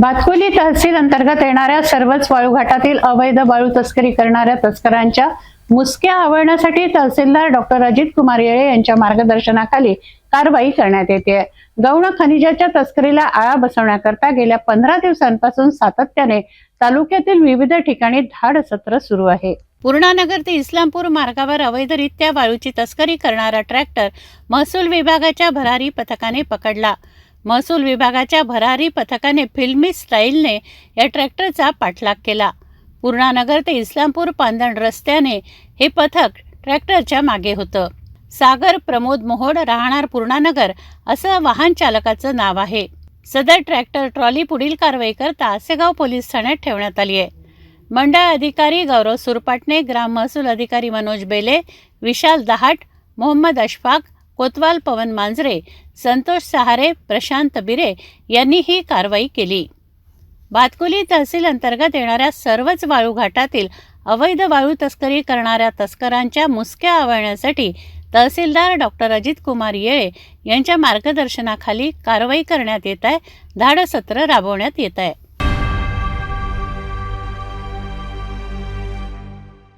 भातकुली तहसील अंतर्गत येणाऱ्या सर्वच वाळूघाटातील अवैध वाळू तस्करी करणाऱ्या तस्करांच्या मुसक्या आवळण्यासाठी तहसीलदार डॉक्टर अजित कुमार येळे यांच्या मार्गदर्शनाखाली कारवाई करण्यात येते. गौण खनिजाच्या तस्करीला आळा बसवण्याकरता गेल्या पंधरा दिवसांपासून सातत्याने तालुक्यातील विविध ठिकाणी धाड सत्र सुरू आहे. पूर्णानगर ते इस्लामपूर मार्गावर अवैधरित्या वाळूची तस्करी करणारा ट्रॅक्टर महसूल विभागाच्या भरारी पथकाने पकडला. महसूल विभागाच्या भरारी पथकाने फिल्मी स्टाईलने या ट्रॅक्टरचा पाठलाग केला. पूर्णानगर ते इस्लामपूर पांदण रस्त्याने हे पथक ट्रॅक्टरच्या मागे होतं. सागर प्रमोद मोहोड राहणार पूर्णानगर असं वाहन चालकाचं नाव आहे. सदर ट्रॅक्टर ट्रॉली पुढील कारवाई करता आसेगाव पोलीस ठाण्यात ठेवण्यात आली आहे. मंडळ अधिकारी गौरव सुरपाटणे ग्राम महसूल अधिकारी मनोज बेले विशाल दहाट मोहम्मद अशफाक कोतवाल पवन मांजरे संतोष सहारे प्रशांत बिरे यांनी ही कारवाई केली. भातकुली तहसील अंतर्गत येणाऱ्या सर्वच वाळू घाटातील अवैध वाळू तस्करी करणाऱ्या तस्करांच्या मुसक्या आवळण्यासाठी तहसीलदार डॉक्टर अजित कुमार येळे यांच्या मार्गदर्शनाखाली कारवाई करण्यात येत आहे. धाडसत्र राबवण्यात येत आहे.